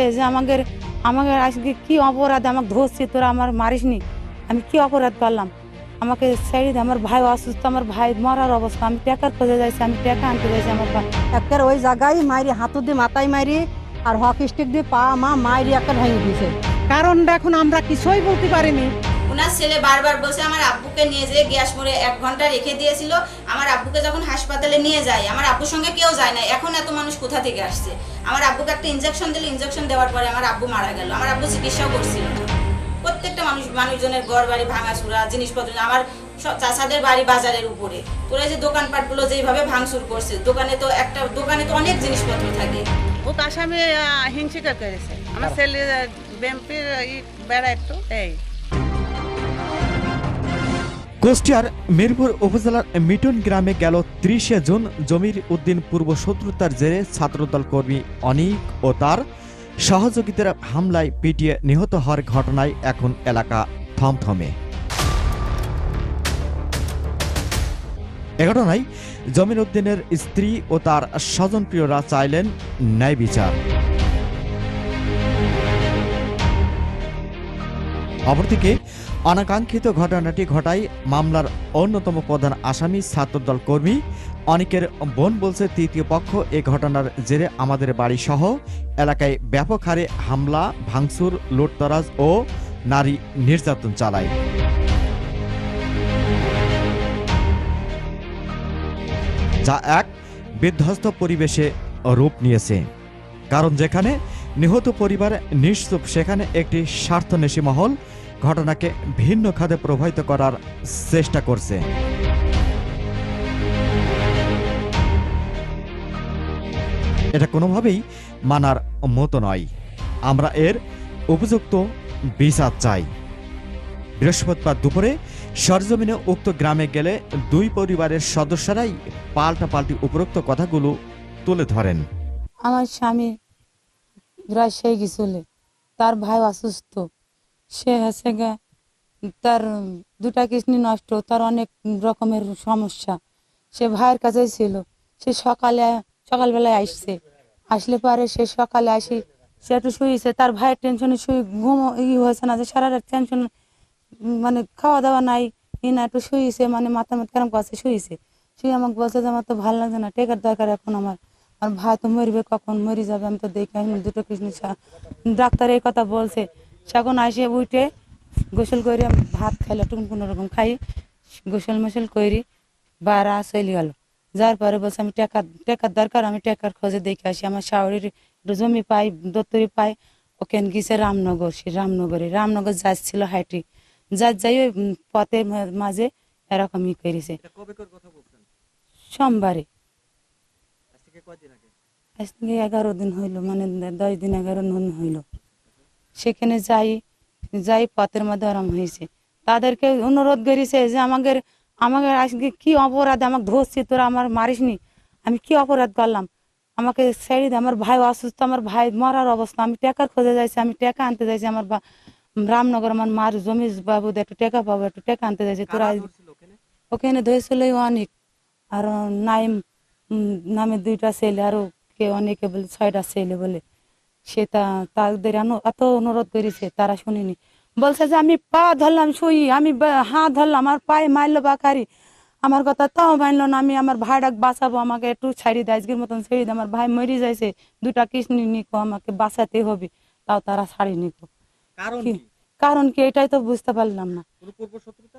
গেছে যে আমাকে আমাকে আজকে কি অপরাধ আমাকে ধরছি, তোরা আমার মারিসনি? আমি কি অপরাধ পারলাম? আমাকে ছেড়ে আমার ভাই অসুস্থ, আমার ভাই মরার অবস্থা, আমি ট্যাকার খোঁজে যাইছি, আমি ট্যাকা আনতে যাইছি আমার একের ওই জায়গায় মারি হাতু দিয়ে মাথায় মারি আর হকি স্টিক দিয়ে পা, মা মারি একটা ভেঙে দিয়েছে কারণটা এখন আমরা কিছুই বলতে পারিনি। ওনার ছেলে বারবার বলছে আমার আব্বুকে নিয়ে যেয়ে গ্যাস মোড়ে এক ঘণ্টা রেখে দিয়েছিল। আমার আব্বুকে যখন হাসপাতালে নিয়ে যায় আমার আব্বুর সঙ্গে কেউ যায় না। এখন এত মানুষ কোথা থেকে আসছে? আমার আব্বুকে একটা ইনজেকশন দিল ইনজেকশন দেওয়ার পরে আমার আব্বু মারা গেল। আমার আব্বু চিকিৎসাও করছিল প্রত্যেকটা মানুষ মানুষজনের ঘর বাড়ি ভাঙাচুরা জিনিসপত্র আমার সব চাষাদের বাড়ি বাজারের উপরে। তোরা যে দোকানপাটগুলো যেভাবে ভাঙচুর করছে দোকানে তো একটা দোকানে তো অনেক জিনিসপত্র থাকে। ও তো আসামি আহ, হিংসিকা করেছে। আমার ছেলে বিএমপির বেড়া একটু এই। কুষ্টিয়ার মিরপুর উপজেলার মিটন গ্রামে গেল ত্রিশে জুন জমির উদ্দিন পূর্ব শত্রুতার জেরে ছাত্রদল কর্মী অনিক ও তার সহযোগীদের হামলায় পিটিয়ে নিহত হওয়ার ঘটনায় এখন এলাকা থমথমে। এ ঘটনায় জমির উদ্দিনের স্ত্রী ও তার স্বজনপ্রিয়রা চাইলেন ন্যায় বিচার। অপরদিকে অনাকাঙ্ক্ষিত ঘটনাটি ঘটায় মামলার অন্যতম প্রধান আসামি ছাত্রদল কর্মী। অনেকের বোন বলছে, তৃতীয় পক্ষ এ ঘটনার জেরে আমাদের বাড়ি সহ এলাকায় ব্যাপক হারে হামলা, ভাঙচুর, লুটতরাজ ও নারী নির্যাতন চালায়। যা এক বিধ্বস্ত পরিবেশে রূপ নিয়েছে। কারণ যেখানে নিহত পরিবার নিশ্চুপ, সেখানে একটি স্বার্থনেশী মহল ঘটনাকে ভিন্ন খাদে প্রভাবিত করার চেষ্টা করছে। এটা কোনোভাবেই মানার মতো নয়। আমরা এর উপযুক্ত বিচার চাই। বৃহস্পতিবার দুপুরে সরজমিনে উক্ত গ্রামে গেলে দুই পরিবারের সদস্যরাই পাল্টা পাল্টি উপরোক্ত কথাগুলো তুলে ধরেন। আমার স্বামী রাজশাহী গেছিল। তার ভাই অসুস্থ। সে হচ্ছে গে তার দুটা কিডনি নষ্ট, তার অনেক রকমের সমস্যা। সে ভাইয়ের কাছেই ছিল। সে সকালে, সকালবেলায় আসছে। আসলে পরে সে সকালে আসি, সে একটু শুয়েছে। তার ভাইয়ের টেনশনে শুয়ে ঘুম ই হয়েছে না যে সারা রাত টেনশন মানে খাওয়া দাওয়া নাই, ই না, একটু শুয়েছে মানে মাথা মাথা কেরম করছে, শুয়েছে। শুয়ে আমাকে বলছে যে আমার তো ভালো লাগছে না, টেকার দরকার এখন আমার। আর ভাই তো মরবে কখন? মরে যাবে, আমি তো দেখি, আমি দুটো কৃষ্ণ ডাক্তার এই কথা বলছে। সেখন আসে উঠে গোসল করে ভাত খাইলে টুকুন কোনো রকম খাই গোসল মোসল করি বারা চলে গেল। যার পরে বলছে আমি টাকা টাকার দরকার আমি টাকার খোঁজে দেখে আসি আমার শাওরির একটু জমি পাই দত্তরি পাই ওখানে গেছে রামনগর সে রামনগরে রামনগর যাচ্ছিল হাইটি। যার যাই ওই পথের মাঝে এরকমই করেছে সোমবারে। আজ থেকে এগারো দিন হইল মানে দশ দিন এগারো দিন হইল। সেখানে যাই যাই পথের মধ্যে আরাম হয়েছে। তাদেরকে অনুরোধ করেছে যে আমাদের আমাকে আজকে কি অপরাধ আমাকে ধরছি তোরা আমার মারিসনি আমি কি অপরাধ করলাম? আমাকে ছেড়ে দে আমার ভাই অসুস্থ আমার ভাই মরার অবস্থা আমি টাকার খোঁজে যাইছি আমি টাকা আনতে যাইছি আমার বা- রামনগর আমার মার জমি বাবু একটু টাকা পাবো একটু টাকা আনতে যাইছি তোরা ওখানে? ধরেছিল অনেক আর নাইম নামে দুইটা ছেলে আরও কে অনেকে বলে ছয়টা ছেলে বলে। সে তাদের এত অনুরোধ করেছে তারা শুনিনি। বলছে যে আমি পা ধরলাম শুই আমি হাত ধরলাম আমার পায়ে মারলো বাকারি। আমার কথা তাও মানলো না আমি আমার ভাইটাকে বাঁচাবো আমাকে একটু ছাড়ি দেয় আজকের মতন ছেড়ে দে আমার ভাই মরে যাইছে দুটা কিডনি নিকো আমাকে বাঁচাতে হবে। তাও তারা ছাড়ি নিকো কারণ কি? এটাই তো বুঝতে পারলাম না।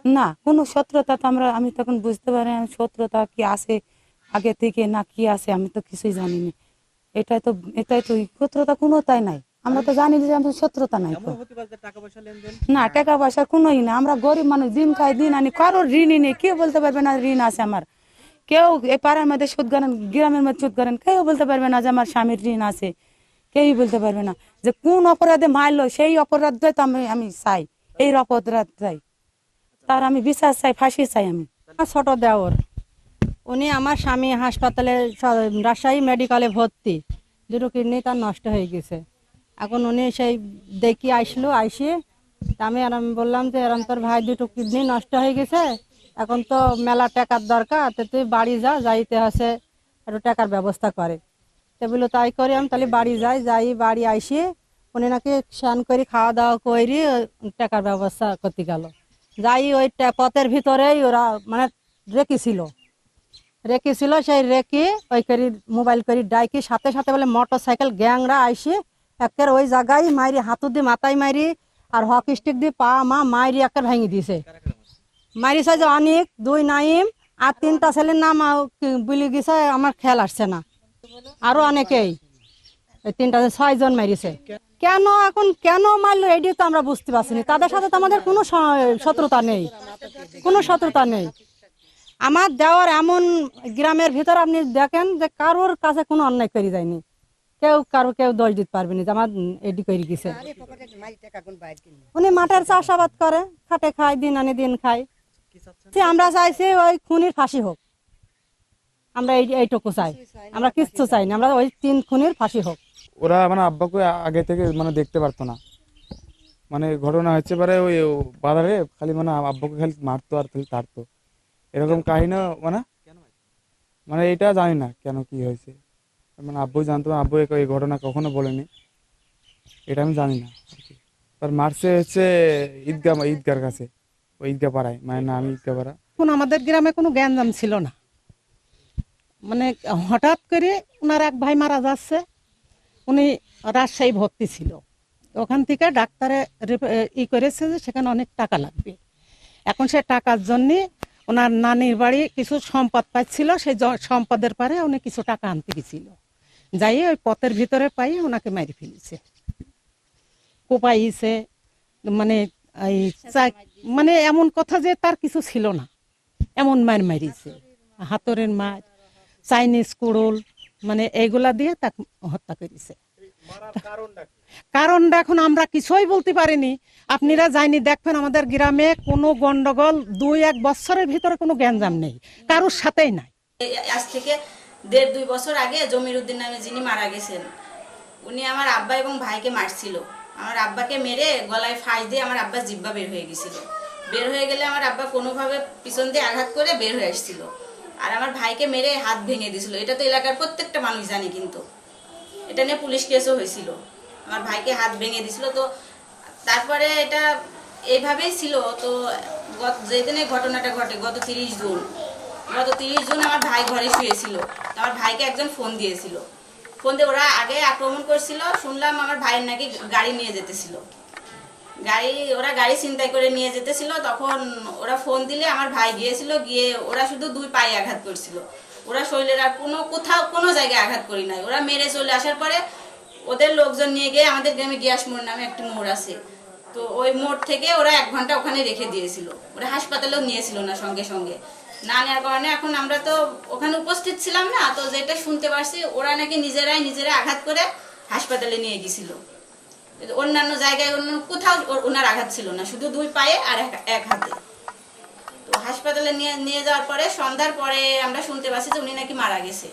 না কোনো শত্রুতা তো আমরা আমি তখন বুঝতে পারি শত্রুতা কি আছে আগে থেকে না কি আছে আমি তো কিছুই জানি না। এটাই তো এটাই তো শত্রুতা কোনো তাই নাই। আমরা তো জানি যে আমাদের শত্রুতা নাই না টাকা পয়সা কোনোই না আমরা গরিব মানুষ দিন খাই দিন আনি কারোর ঋণই নেই কেউ বলতে পারবে না ঋণ আছে আমার। কেউ এই পাড়ার মধ্যে সুদ করেন গ্রামের মধ্যে সুদ করেন কেউ বলতে পারবে না যে আমার স্বামীর ঋণ আছে। কেউই বলতে পারবে না যে কোন অপরাধে মারলো সেই অপরাধটাই তো আমি আমি চাই এই অপরাধ চাই তার আমি বিশ্বাস চাই ফাঁসি চাই আমি। ছোট দেওর। উনি আমার স্বামী হাসপাতালে রাজশাহী মেডিকেলে ভর্তি। দুটো কিডনি তার নষ্ট হয়ে গেছে। এখন উনি সেই দেখি আসলো আইসে তা আমি আর আমি বললাম যে, এরম তোর ভাই দুটো কিডনি নষ্ট হয়ে গেছে। এখন তো মেলা টাকার দরকার। তো তুই বাড়ি যা, যাইতে হচ্ছে একটু টাকার ব্যবস্থা করে। তো তাই করে আমি। তাহলে বাড়ি যাই। যাই, বাড়ি আইসে উনি নাকি স্নান করে খাওয়া দাওয়া করে টাকার ব্যবস্থা করতে গেল। যাই ওই পথের ভিতরেই ওরা মানে রেখেছিল। রেখেছিল সেই রেখে ওই করি, মোবাইল করি ডাইকি, সাথে সাথে বলে মোটর সাইকেল গ্যাংরা আইসে, একের ওই জায়গায় মাইরি, হাতু দিয়ে মাথায় মারি আর হকি স্টিক দিয়ে পা, মা মাইরি একের ভেঙে দিয়েছে। মাইরি সাইজ অনেক, দুই নাইম, আর তিনটা ছেলের নাম বলি গেছে, আমার খেয়াল আসছে না। আরও অনেকেই। তিনটা ছয়জন মারিছে কেন এখন, কেন মারলো এটি তো আমরা বুঝতে পারছি না। তাদের সাথে তো আমাদের কোনো শত্রুতা নেই। কোনো শত্রুতা নেই। আমার দেওয়ার এমন গ্রামের ভিতর আপনি দেখেন যে কারোর কাছে কোনো অন্যায় করে যায়নি। কেউ কারও, কেউ দোষ দিতে পারবে না আমার এডি করে গেছে। উনি মাঠের চাষাবাদ করে, খাটে খায়, দিন আনে দিন খায়। আমরা চাইছি ওই খুনির ফাঁসি হোক। আমরা এই, এইটুকু চাই। আমরা কিচ্ছু চাই না, আমরা ওই তিন খুনির ফাঁসি হোক। ওরা মানে আব্বাকে আগে থেকে মানে দেখতে পারতো না। মানে ঘটনা হচ্ছে পারে ওই বাজারে খালি মানে আব্বাকে খালি মারতো আর খালি তাড়তো। এরকম কাহিনী মানে? মানে এটা জানি না কেন কি হয়েছে। মানে আব্বু জানতো আব্বু এই ঘটনা কখনো বলেনি। এটা আমি জানি না। আর মারছে হচ্ছে ঈদগা ঈদগার কাছে। ওই ঈদগাহ পাড়ায়। মানে না আমি ঈদগাহ পাড়া। এখন আমাদের গ্রামে কোনো জ্ঞানজাম ছিল না। মানে হঠাৎ করে ওনার এক ভাই মারা যাচ্ছে। উনি রাজশাহী ভর্তি ছিল। ওখান থেকে ডাক্তারে রিপ- ই করেছে যে সেখানে অনেক টাকা লাগবে। এখন সে টাকার জন্যে ওনার নানির বাড়ি কিছু সম্পদ পাচ্ছিল, সেই সম্পদের পারে উনি কিছু টাকা আনতে গেছিল। যাই ওই পথের ভিতরে পাই ওনাকে মেরে ফেলেছে। কোপাইছে মানে এই মানে এমন কথা যে তার কিছু ছিল না। এমন মার মারিছে, হাতরের মার, চাইনিজ কুড়ুল মানে এইগুলা দিয়ে তাকে হত্যা করেছে। কারণটা এখন আমরা কিছুই বলতে পারিনি। আপনারা যাইনি দেখবেন আমাদের গ্রামে কোনো গন্ডগোল দুই এক বছরের ভিতরে কোনো গ্যাঞ্জাম নেই কারোর সাথেই নাই। আজ থেকে দেড় দুই বছর আগে জমির উদ্দিন নামে যিনি মারা গেছেন উনি আমার আব্বা এবং ভাইকে মারছিল। আমার আব্বাকে মেরে গলায় ফাঁস দিয়ে আমার আব্বা জিব্বা বের হয়ে গেছিল। বের হয়ে গেলে আমার আব্বা কোনোভাবে পিছন দিয়ে আঘাত করে বের হয়ে আসছিল। আর আমার ভাইকে মেরে হাত ভেঙে দিছিল। এটা তো এলাকার প্রত্যেকটা মানুষ জানে কিন্তু। এটা নিয়ে পুলিশ কেসও হয়েছিল। আমার ভাইকে হাত ভেঙে দিছিল তো তারপরে এটা এইভাবেই ছিল, তো যেদিনে ঘটনাটা ঘটে, গত তিরিশ জুন, গত তিরিশ জুন আমার ভাই ঘরে শুয়েছিল। তো আমার ভাইকে একজন ফোন দিয়েছিল। ফোন দিয়ে ওরা আগে আক্রমণ করছিল, শুনলাম আমার ভাইয়ের নাকি গাড়ি নিয়ে যেতেছিল। গাড়ি, ওরা গাড়ি ছিনতাই করে নিয়ে যেতেছিল, তখন ওরা ফোন দিলে আমার ভাই গিয়েছিল, গিয়ে ওরা শুধু দুই পায়ে আঘাত করছিল। ওরা শরীরের আর কোনো কোথাও, কোনো জায়গায় আঘাত করি নাই। ওরা মেরে চলে আসার পরে ওদের লোকজন নিয়ে গিয়ে আমাদের গ্রামে গিয়াস মোড় নামে একটি মোড় আছে। তো ওই মোড় থেকে ওরা এক ঘণ্টা ওখানে রেখে দিয়েছিল। ওরা হাসপাতালেও নিয়েছিল না সঙ্গে সঙ্গে। না নেওয়ার কারণে এখন আমরা তো ওখানে উপস্থিত ছিলাম না, তো যেটা শুনতে পারছি ওরা নাকি নিজেরাই নিজেরা আঘাত করে হাসপাতালে নিয়ে গেছিল। অন্যান্য জায়গায় অন্য কোথাও ওনার আঘাত ছিল না, শুধু দুই পায়ে আর এক- এক হাতে। হাসপাতালে নিয়ে নিয়ে যাওয়ার পরে, সন্ধ্যার পরে আমরা শুনতে পাচ্ছি যে উনি নাকি মারা গেছে।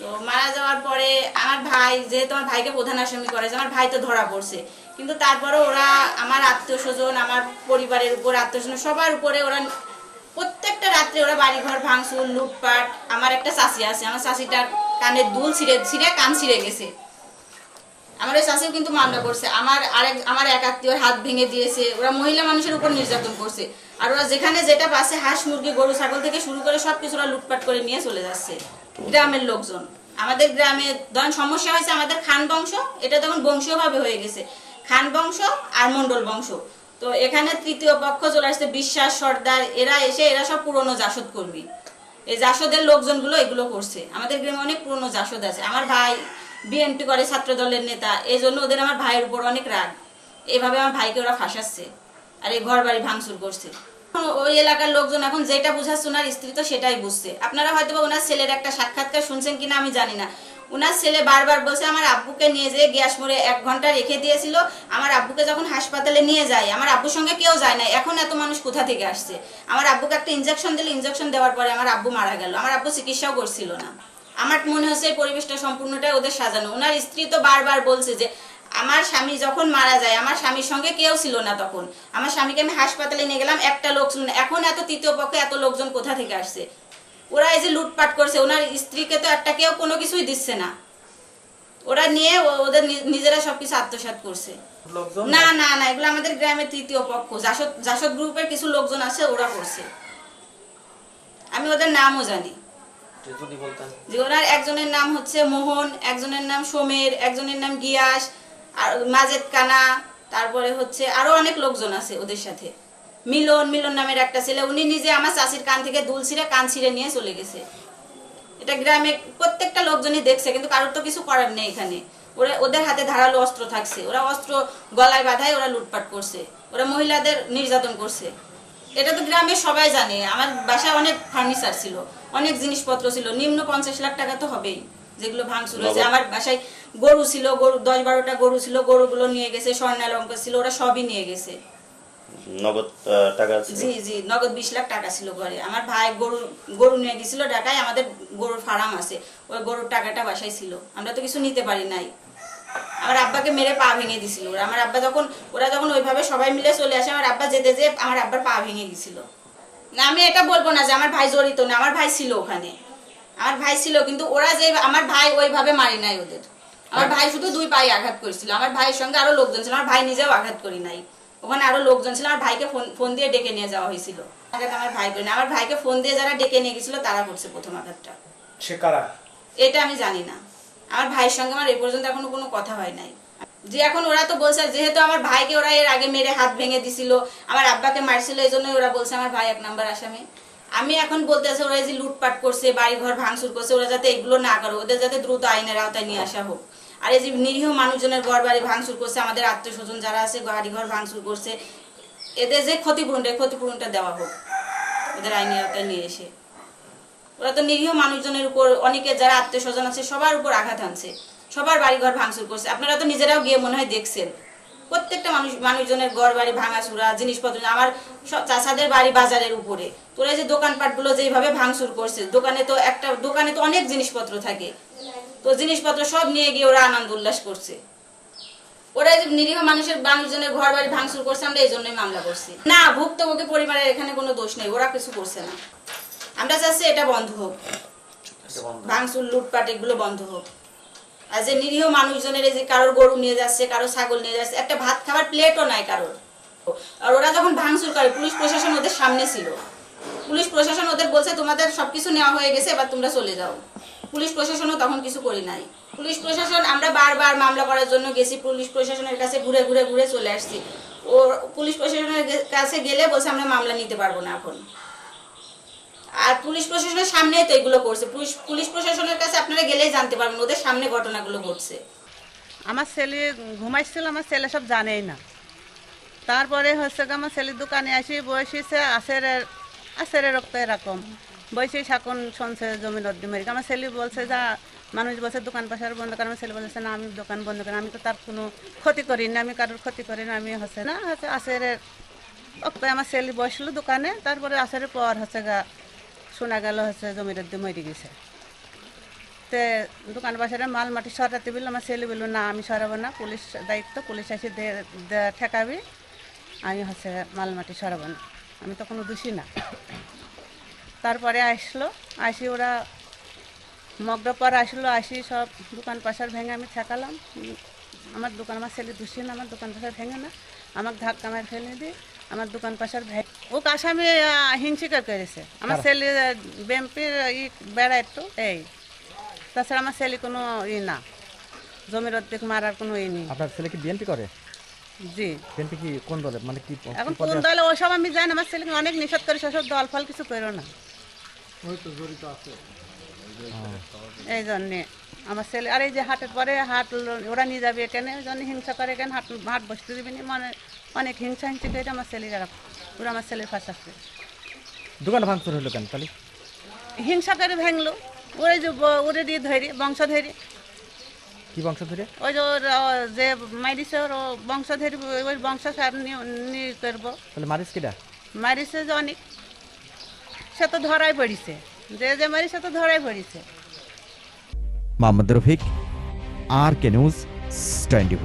তো মারা যাওয়ার পরে আমার ভাই, যেহেতু আমার ভাইকে প্রধান আসামি করেছে, আমার ভাই তো ধরা পড়ছে। কিন্তু তারপরে ওরা আমার আত্মীয় স্বজন, আমার পরিবারের উপর আত্মীয় স্বজন, সবার উপরে ওরা প্রত্যেকটা রাত্রে ওরা বাড়িঘর ভাঙচুর, লুটপাট। আমার একটা চাষি আছে, আমার চাষিটার কানের দুল ছিঁড়ে ছিঁড়ে, কান ছিঁড়ে গেছে। আমার ওই চাষিও কিন্তু মামলা করছে। আমার আরেক, আমার এক আত্মীয়র হাত ভেঙে দিয়েছে। ওরা মহিলা মানুষের উপর নির্যাতন করছে। আর ওরা যেখানে যেটা পাচ্ছে, হাঁস, মুরগি, গরু, ছাগল থেকে শুরু করে সব কিছু ওরা লুটপাট করে নিয়ে চলে যাচ্ছে। গ্রামের লোকজন। আমাদের গ্রামে, ধরেন সমস্যা হয়েছে আমাদের খান বংশ, এটা তখন বংশীয়ভাবে হয়ে গেছে। খান বংশ আর মন্ডল বংশ। তো এখানে তৃতীয় পক্ষ চলে আসছে, বিশ্বাস, সর্দার, এরা এসে, এরা সব পুরনো জাসদ কর্মী। এই জাসদের লোকজনগুলো এগুলো করছে। আমাদের গ্রামে অনেক পুরনো জাসদ আছে। আমার ভাই বিএনপি করে ছাত্র দলের নেতা। এই জন্য ওদের আমার ভাইয়ের উপর অনেক রাগ। এভাবে আমার ভাইকে ওরা ফাঁসাচ্ছে আর এই ঘর বাড়ি ভাঙচুর করছে। ওই এলাকার লোকজন এখন যেটা বুঝাচ্ছে ওনার স্ত্রী তো সেটাই বুঝছে। আপনারা হয়তো ওনার ছেলের একটা সাক্ষাৎকার শুনছেন কিনা আমি জানি না। ওনার ছেলে বারবার বলছে, আমার আব্বুকে নিয়ে যেয়ে গ্যাস মোড়ে এক ঘণ্টা রেখে দিয়েছিল। আমার আব্বুকে যখন হাসপাতালে নিয়ে যায়, আমার আব্বুর সঙ্গে কেউ যায় না। এখন এত মানুষ কোথা থেকে আসছে? আমার আব্বুকে একটা ইঞ্জেকশন দিলে ইঞ্জেকশন দেওয়ার পরে আমার আব্বু মারা গেল। আমার আব্বু চিকিৎসাও করছিল না। আমার মনে হচ্ছে এই পরিবেশটা সম্পূর্ণটাই ওদের সাজানো। ওনার স্ত্রী তো বারবার বলছে যে আমার স্বামী যখন মারা যায় আমার স্বামীর সঙ্গে কেউ ছিল না তখন। আমার স্বামীকে আমি হাসপাতালে নিয়ে গেলাম একটা লোক ছিল না। এখন এত তৃতীয় পক্ষে এত লোকজন কোথা থেকে আসছে? ওরা এই যে লুটপাট করছে ওনার স্ত্রীকে তো একটা কেউ কোনো কিছুই দিচ্ছে না। ওরা নিয়ে ওদের নিজেরা সবকিছু আত্মসাৎ করছে। না না না এগুলো আমাদের গ্রামের তৃতীয় পক্ষ। জাসদ জাসদ গ্রুপের কিছু লোকজন আছে ওরা করছে। আমি ওদের নামও জানি। ওনার একজনের নাম হচ্ছে মোহন, একজনের নাম একজনের নাম গিয়াস মাজেদ কানা, তারপরে হচ্ছে আরও অনেক লোকজন আছে ওদের সাথে। মিলন মিলন নামের একটা ছেলে, উনি নিজে আমার চাষির কান থেকে দুল ছিঁড়ে কান ছিঁড়ে নিয়ে চলে গেছে। এটা গ্রামে প্রত্যেকটা লোকজনই দেখছে, কিন্তু কারোর তো কিছু করার নেই এখানে। ওরা ওদের হাতে ধারালো অস্ত্র থাকছে। ওরা অস্ত্র গলায় বাঁধায় ওরা লুটপাট করছে। ওরা মহিলাদের নির্যাতন করছে। এটা তো গ্রামে সবাই জানে। আমার বাসায় অনেক ফার্নিচার ছিল। অনেক জিনিসপত্র ছিল। নিম্ন পঞ্চাশ লাখ টাকা তো হবেই যেগুলো ভাঙচুর হয়েছে। আমার বাসায় গরু ছিল গরু দশ বারোটা গরু ছিল গরুগুলো নিয়ে গেছে স্বর্ণালঙ্কার ছিল ওরা সবই নিয়ে গেছে। নগদ টাকা জি জি নগদ বিশ লাখ টাকা ছিল ঘরে। আমার ভাই গরু গরু নিয়ে গেছিল ঢাকায় আমাদের গরুর ফার্ম আছে। ওই গরুর টাকাটা বাসায় ছিল। আমরা তো কিছু নিতে পারি নাই। আমার আব্বাকে মেরে পা ভেঙে দিছিল ওরা। আমার আব্বা যখন ওরা যখন ওইভাবে সবাই মিলে চলে আসে আমার আব্বা যেতে যে আমার আব্বার পা ভেঙে গেছিল। না আমি এটা বলব না যে আমার ভাই জড়িত না আমার ভাই ছিল ওখানে। আমার ভাই ছিল কিন্তু ওরা যে আমার ভাই ওইভাবে মারি নাই ওদের। আমার ভাই শুধু দুই পায়ে আঘাত করেছিল। আমার ভাইয়ের সঙ্গে আরও লোকজন ছিল আমার ভাই নিজেও আঘাত করি নাই। ওখানে আরও লোকজন ছিল আমার ভাইকে ফোন ফোন দিয়ে ডেকে নিয়ে যাওয়া হয়েছিল। আঘাত আমার ভাই করি না আমার ভাইকে ফোন দিয়ে যারা ডেকে নিয়ে গেছিল তারা করছে প্রথম আঘাতটা। সে কারা? এটা আমি জানি না। আমার ভাইয়ের সঙ্গে আমার এ পর্যন্ত এখনও কোনো কথা হয় নাই। যে এখন ওরা তো বলছে, যেহেতু আমার ভাইকে ওরা এর আগে মেরে হাত ভেঙে দিছিল, আমার আব্বাকে মারছিল এই জন্যই ওরা বলছে আমার ভাই এক নাম্বার আসামি। আমি এখন বলতেছে ওরা যে লুটপাট করছে বাড়ি ঘর ভাঙচুর করছে, ওরা যাতে এগুলো না করে, ওদের যাতে দ্রুত আইনের আওতায় নিয়ে আসা হোক। আর এই যে নিরীহ মানুষজনের ঘর বাড়ি ভাঙচুর করছে, আমাদের আত্মীয় স্বজন যারা আছে বাড়ি ঘর ভাঙচুর করছে, এদের যে ক্ষতিপূরণটা, এই ক্ষতিপূরণটা দেওয়া হোক ওদের আইনের আওতায় নিয়ে এসে। ওরা তো নিরীহ মানুষজনের উপর, অনেকে যারা আত্মীয় স্বজন আছে, সবার উপর আঘাত আনছে। সবার বাড়িঘর ভাঙচুর করছে। আপনারা তো নিজেরাও গিয়ে মনে হয় দেখছেন। প্রত্যেকটা মানুষ মানুষজনের ঘর বাড়ি ভাঙাচুরা জিনিসপত্র আমার চাষাদের বাড়ি বাজারের উপরে। তোরা যে দোকানপাটগুলো যেভাবে ভাঙচুর করছে দোকানে তো একটা দোকানে তো অনেক জিনিসপত্র থাকে। তো জিনিসপত্র সব নিয়ে গিয়ে ওরা আনন্দ উল্লাস করছে। ওরা যে নিরীহ মানুষের মানুষজনের ঘর বাড়ি ভাঙচুর করছে আমরা এই জন্যই মামলা করছি। না ভুক্তভোগী পরিবারের এখানে কোনো দোষ নেই ওরা কিছু করছে না। আমরা চাচ্ছি এটা বন্ধ হোক। ভাঙচুর লুটপাট এগুলো বন্ধ হোক। যে নিরীহ মানুষজনের এই যে কারোর গরু নিয়ে যাচ্ছে কারও ছাগল নিয়ে যাচ্ছে, একটা ভাত খাবার প্লেটও নাই কারোর। আর ওরা যখন ভাঙচুর করে, পুলিশ প্রশাসন ওদের সামনে ছিল। পুলিশ প্রশাসন ওদের বলছে, তোমাদের সবকিছু নেওয়া হয়ে গেছে, এবার তোমরা চলে যাও। পুলিশ প্রশাসনও তখন কিছু করি নাই। পুলিশ প্রশাসন, আমরা বারবার মামলা করার জন্য গেছি, পুলিশ প্রশাসনের কাছে ঘুরে ঘুরে ঘুরে চলে আসছি। ও পুলিশ প্রশাসনের কাছে গেলে বলছে, আমরা মামলা নিতে পারব না এখন। আর পুলিশ প্রশাসনের সামনেই তো এগুলো করছে। পুলিশ প্রশাসনের কাছে আপনারা গেলেই জানতে পারবেন, ওদের সামনে ঘটনাগুলো ঘটছে। আমার ছেলে ঘুমাইছিল, আমার ছেলে সব জানেই না। তারপরে হচ্ছে আমার ছেলের দোকানে আসি বসেছে আসের আসের রক্ত এরকম। বসে শাকন শুনছে জমির অর্ধি মেরে। আমার ছেলে বলছে, যা, মানুষ বলছে দোকান পাশার বন্ধ করে। আমার ছেলে বলছে, না, আমি দোকান বন্ধ করি আমি তো তার কোনো ক্ষতি করি না, আমি কারোর ক্ষতি করি না, আমি হচ্ছে না, হচ্ছে আসের রক্ত আমার ছেলে বসল দোকানে। তারপরে আসের পর হচ্ছে গা শোনা গেল হচ্ছে জমির দিয়ে মরে গেছে। তে দোকান বাসারে মাল মাটি সরাতে বলল, আমার ছেলে বলল, না, আমি সরাবো না, পুলিশ দায়িত্ব, পুলিশ এসে ঠেকাবি, আমি হচ্ছে মাল মাটি সরাবো না। আমি তো কোনো দোষী না। তারপরে আসলো, আসি ওরা মগডা পর আসলো, আসি সব দোকান পাশার ভেঙে আমি ঠেকালাম। আমার দোকান, আমার ছেলে দোষী না, আমার দোকান পাশার ভেঙে না। আমাকে ধাক্কা মার ফেলে দিই আমার দোকান পাশার ভেঙে ও আসামি হিংসিকার করেছে। আমার ছেলে বেম্পির ই বেড়ায় তো এই। তাছাড়া আমার ছেলে কোনো ই না। জমির অর্ধেক মারার কোনো ই নেই। আপনার ছেলে কি বিএনপি করে? জি। বিএনপি কি কোন দলে? মানে কি এখন কোন দলে ওসব আমি জানি না, আমার ছেলেকে অনেক নিষেধ করে সেসব দল ফল কিছু করো না। এই জন্যে। আমার ছেলে আর এই যে হাটের পরে হাট ওরা নিয়ে যাবে এখানে ওই জন্য হিংসা করে এখানে হাট হাট বসতে দিবি না? মানে অনেক হিংসা হিংসি করে আমার ছেলেরা পুরো আমার ছেলের আসছে দোকান ভাঙচুর হলো কেন তাহলে? হিংসা করে ভেঙলো। ওই যে ওরে দিয়ে ধরি বংশ ধরি। কি বংশ ধরে? ওই যে ওর যে মারিছে ওর বংশ ধরি ওই বংশ সার নিয়ে করব। তাহলে মারিস কিটা মারিছে যে অনেক। সে তো ধরাই পড়িছে। যে যে মারি সে তো ধরাই পড়িছে। Mohammad Rafiq R K news twenty